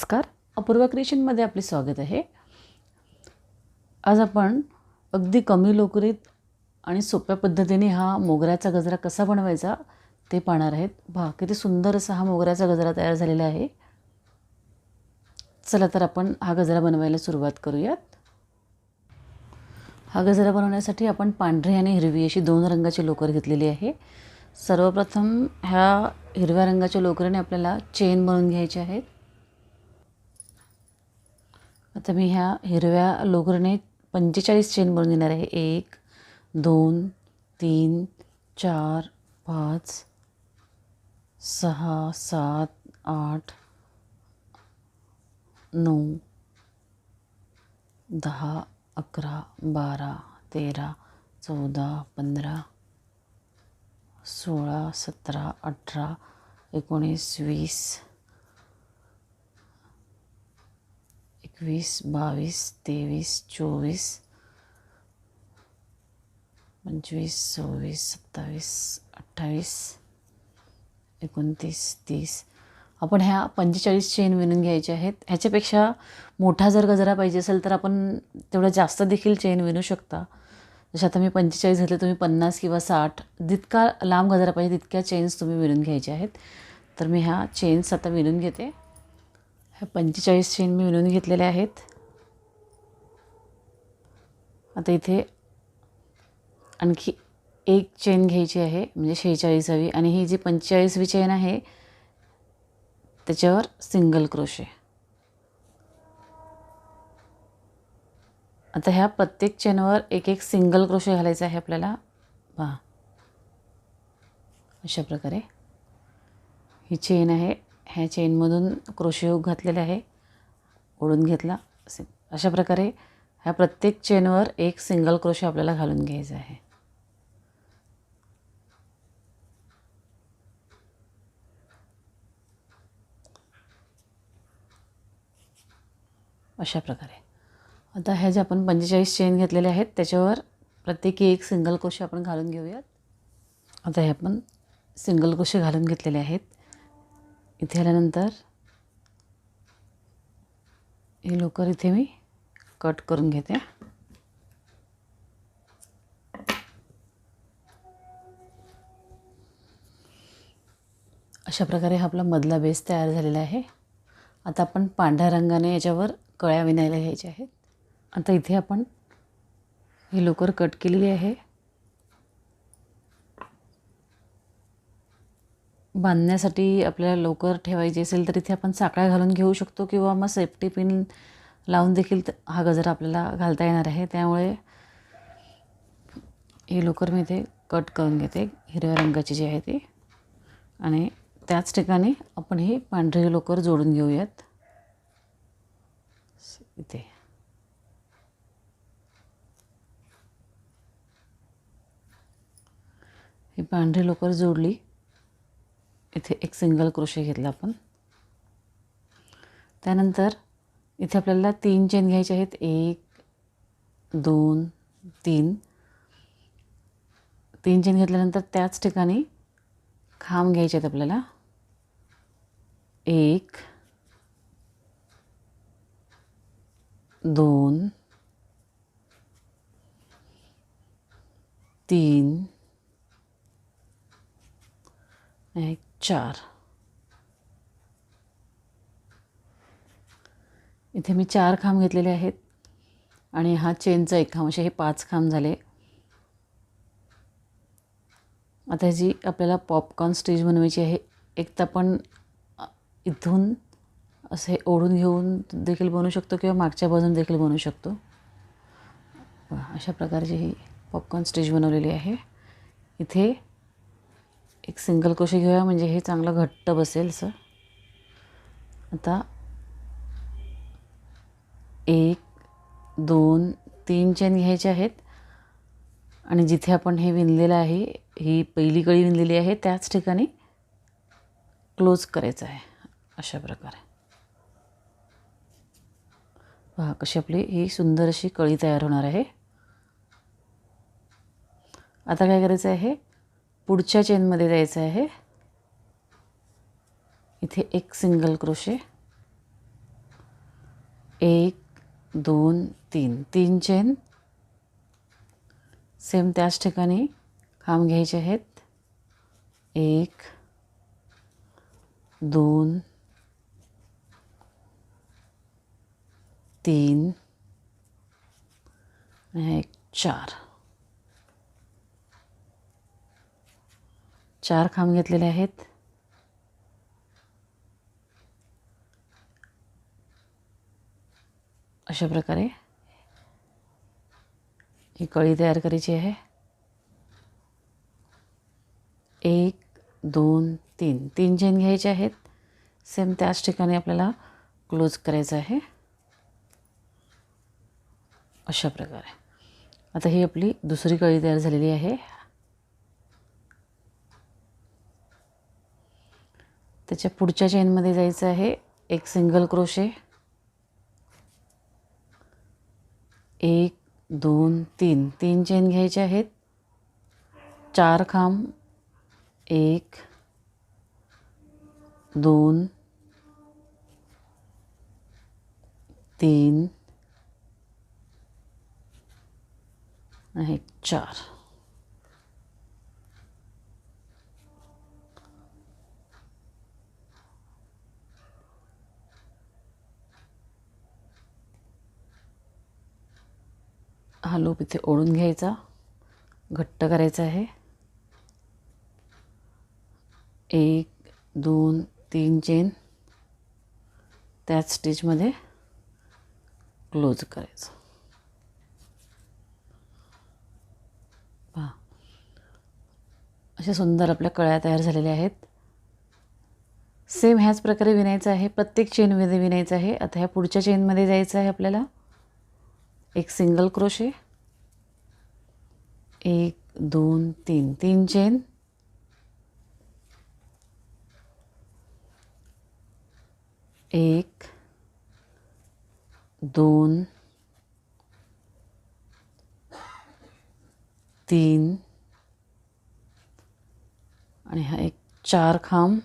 नमस्कार. अपूर्वा क्रिएशनमध्ये आपले स्वागत आहे. आज आपण अगदी कमी लोकरीत आणि सोप्या पद्धतीने हा मोगऱ्याचा गजरा कसा बनवायचा ते पाहणार आहेत. पहा किती सुंदर असा हा मोगऱ्याचा गजरा तयार झालेला आहे. चला तर आपण हा गजरा बनवायला सुरुवात करूयात. हा गजरा बनवण्यासाठी आपण पांढरी आणि हिरवी अशी दोन रंगाची लोकर घेतलेली आहे. सर्वप्रथम ह्या हिरव्या रंगाच्या लोकरीने आपल्याला चेन बनवून घ्यायचे आहेत. आता मी ह्या हिरव्या लोगरने पंचेचाळीस चेन बनवून देणार आहे. एक दोन तीन चार पाच सहा सात आठ नऊ दहा अकरा बारा तेरा चौदा पंधरा सोळा सतरा अठरा एकोणीस वीस एकवीस बावीस तेवीस चोवीस पंचवीस सव्वीस सत्तावीस अठ्ठावीस एकोणतीस तीस. आपण ह्या पंचेचाळीस चेन विणून घ्यायच्या आहेत. ह्याच्यापेक्षा मोठा जर गजरा पाहिजे असेल तर आपण तेवढं जास्त देखील चेन विणू शकता. जसं आता मी पंचेचाळीस घेतले तुम्ही पन्नास किंवा साठ जितका लांब गजरा पाहिजे तितक्या चेन्स तुम्ही विणून घ्यायच्या आहेत. तर मी ह्या चेन्स आता विणून घेते. ह्या पंचेचाळीस चेन मी विणून घेतलेल्या आहेत. आता इथे आणखी एक चेन घ्यायची आहे म्हणजे शेहेचाळीसावी. आणि ही जी पंचेचाळीसवी चेन आहे त्याच्यावर सिंगल क्रोशे आता ह्या प्रत्येक चेनवर एक एक सिंगल क्रोशे घालायचा आहे आपल्याला. पहा. अशा प्रकारे. ही चेन आहे. ह्या चेनमधून क्रोशियोग घातलेला घातलेले आहे. ओढून घेतला. असे अशा प्रकारे ह्या प्रत्येक चेनवर एक सिंगल क्रोशे आपल्याला घालून घ्यायचा आहे. अशा प्रकारे. आता ह्या ज्या आपण पंचेचाळीस चेन घेतलेल्या आहेत त्याच्यावर प्रत्येकी एक सिंगल क्रोशे आपण घालून घेऊयात. आता हे आपण सिंगल क्रोशे घालून घेतलेले आहेत. इथे आल्यानंतर ही लोकर इथे मी कट करून घेते. अशा प्रकारे हा आपला मधला बेस तयार झालेला आहे. आता आपण पांढऱ्या रंगाने याच्यावर कळ्या विणायला घ्यायच्या आहेत. आता इथे आपण ही लोकर कट केलेली आहे. बांधण्यासाठी आपल्याला लोकर ठेवायची असेल तर इथे आपण साकळ्या घालून घेऊ शकतो किंवा मग सेफ्टी पिन लावून देखील हा गजरा आपल्याला घालता येणार आहे. त्यामुळे ही लोकर मी इथे कट करून घेते हिरव्या रंगाची जी आहे ती. आणि त्याच ठिकाणी आपण ही पांढरी लोकर जोडून घेऊयात. इथे. ही पांढरी लोकर जोडली. इथे एक सिंगल क्रोशे घेतला आपण. त्यानंतर इथे आपल्याला तीन चेन घ्यायचे आहेत. एक दोन तीन. तीन चेन घेतल्यानंतर त्याच ठिकाणी खांब घ्यायचे आहेत आपल्याला. एक दोन तीन. एक चार. इथे मी चार खांब घेतलेले आहेत आणि हा चेनचा एक खांब असे हे पाच खांब झाले. आता ह्याची आपल्याला पॉपकॉर्न स्टेज बनवायची आहे. एक तर आपण इथून असे ओढून घेऊन देखील बनवू शकतो किंवा मागच्या बाजून देखील बनवू शकतो. अशा प्रकारची ही पॉपकॉर्न स्टेज बनवलेली आहे. इथे एक सिंगल कोशी घेऊया म्हणजे हे चांगलं घट्ट बसेल सर आता एक दोन तीन चेन घ्यायचे आहेत. आणि जिथे आपण हे विणलेलं आहे ही पहिली कळी विणलेली आहे त्याच ठिकाणी क्लोज करायचं आहे अशा प्रकारे. पहा कशी आपली ही सुंदर अशी कळी तयार होणार आहे. आता काय करायचं आहे? पुढच्या चेनमध्ये जायचं आहे. इथे एक सिंगल क्रोशे. एक दोन तीन. तीन चेन. सेम त्याच ठिकाणी खांब घ्यायचे आहेत. एक दोन तीन एक चार. चार खांब घेतलेले आहेत. अशा प्रकारे ही कळी तयार करायची आहे. एक दोन तीन. तीन चेन घ्यायचे आहेत. सेम त्याच ठिकाणी आपल्याला क्लोज करायचं आहे. अशा प्रकारे. आता ही आपली दुसरी कळी तयार झालेली आहे. त्याच्या पुढच्या चेनमध्ये जायचं आहे. एक सिंगल क्रोशे. एक दोन तीन. तीन चेन घ्यायचे आहेत. चार खांब. एक दोन तीन. आहे चार. हा इथे ओढून घ्यायचा. घट्ट करायचा आहे. एक दोन तीन चेन त्याच स्टिचमध्ये क्लोज करायचं. पहा. अशा सुंदर आपल्या कळ्या तयार झालेल्या आहेत. सेम ह्याच प्रकारे विणायचं आहे. प्रत्येक चेनमध्ये विणायचं आहे. आता ह्या पुढच्या चेनमध्ये जायचं आहे आपल्याला. एक सिंगल क्रोशे एक दोन तीन. तीन चेन एक दोन तीन. आणि हा एक चार खांब.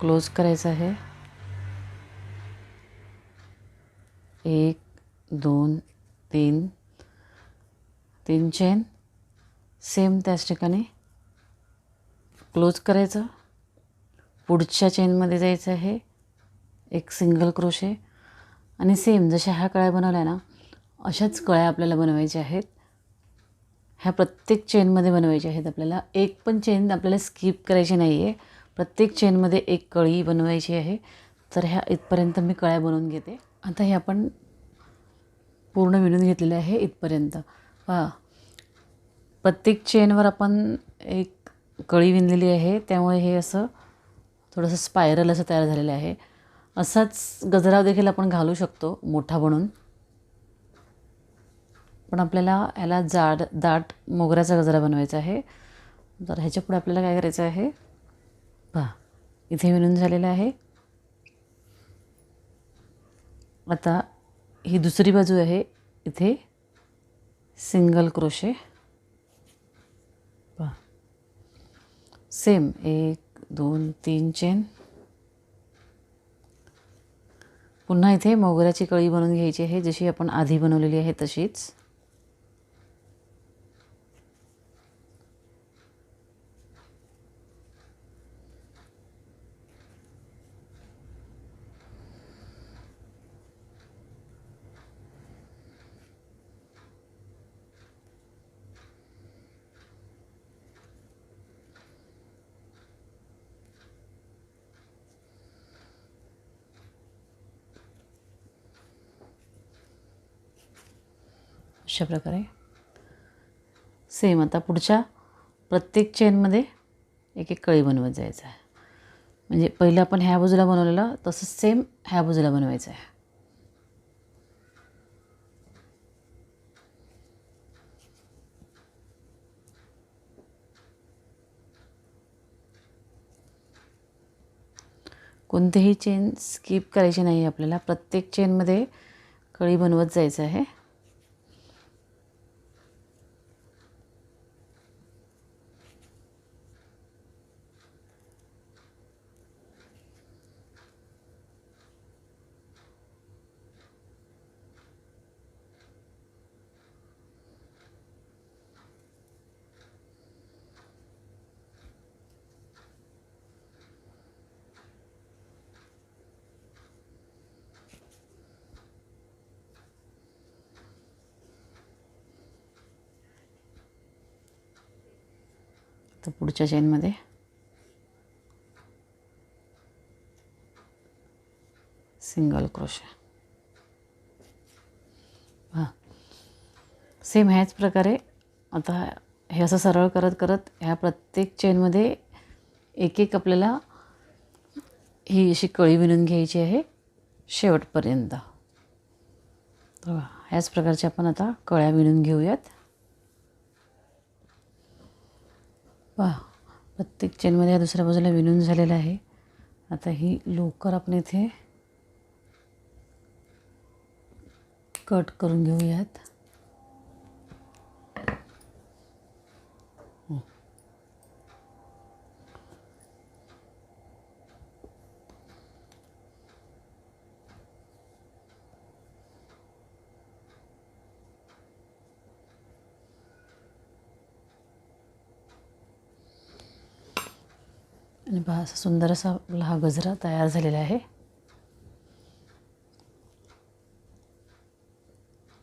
क्लोज करायचं आहे. एक दोन तीन. तीन चेन सेम त्याच ठिकाणी. क्लोज करायचं. पुढच्या चेनमध्ये जायचं आहे. एक सिंगल क्रोशे आणि सेम जशा ह्या कळ्या बनवल्या ना अशाच कळ्या आपल्याला बनवायच्या आहेत. ह्या प्रत्येक चेनमध्ये बनवायच्या आहेत आपल्याला. एक पण चेन आपल्याला स्किप करायची नाही आहे प्रत्येक चेनमध्ये एक कळी बनवायची आहे. तर ह्या इथपर्यंत मी कळ्या बनवून घेते. आता हे आपण पूर्ण विणून घेतलेले आहे इथपर्यंत. पहा. प्रत्येक चेनवर आपण एक कळी विणलेली आहे. त्यामुळे हे असं थोडंसं स्पायरल असं तयार झालेलं आहे. असाच गजरा देखील आपण घालू शकतो मोठा बनून. पण आपल्याला ह्याला जाड दाट मोगऱ्याचा गजरा बनवायचा आहे. तर ह्याच्यापुढे आपल्याला काय करायचं आहे? पहा इथे विणून झालेलं आहे. आता ही दुसरी बाजू आहे. इथे सिंगल क्रोशे पहा सेम एक दोन तीन चेन पुन्हा इथे मोगऱ्याची कळी बनवून घ्यायची आहे जशी आपण आधी बनवलेली आहे तशीच. अशा प्रकारे. सेम आता पुढच्या प्रत्येक चेनमध्ये एक एक कळी बनवत जायचं आहे. म्हणजे पहिलं आपण ह्या बाजूला बनवलेलं तसंच सेम ह्या बाजूला बनवायचं आहे. कोणतेही चेन स्किप करायची नाही आपल्याला. प्रत्येक चेनमध्ये कळी बनवत जायचं आहे. तर पुढच्या चेनमध्ये सिंगल क्रोशा हां. सेम ह्याच प्रकारे आता हे असं सरळ करत करत ह्या प्रत्येक चेनमध्ये एक एक आपल्याला ही अशी कळी विणून घ्यायची आहे शेवटपर्यंत. ह्याच प्रकारच्या आपण आता कळ्या विणून घेऊयात. पहा प्रत्येक चेनमध्ये या दुसऱ्या बाजूला विणून झालेलं आहे. आता ही लोकर आपण इथे कट करून घेऊयात. आणि पहा असा सुंदर असा आपला हा गजरा तयार झालेला आहे.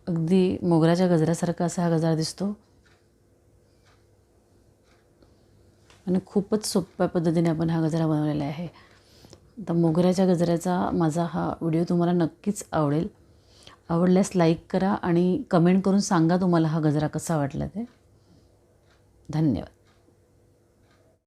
अगदी मोगऱ्याच्या गजऱ्यासारखा असा हा गजरा दिसतो. आणि खूपच सोप्या पद्धतीने आपण हा गजरा बनवलेला आहे. आता मोगऱ्याच्या गजऱ्याचा माझा हा व्हिडिओ तुम्हाला नक्कीच आवडेल. आवडल्यास लाईक करा आणि कमेंट करून सांगा तुम्हाला हा गजरा कसा वाटला ते. धन्यवाद.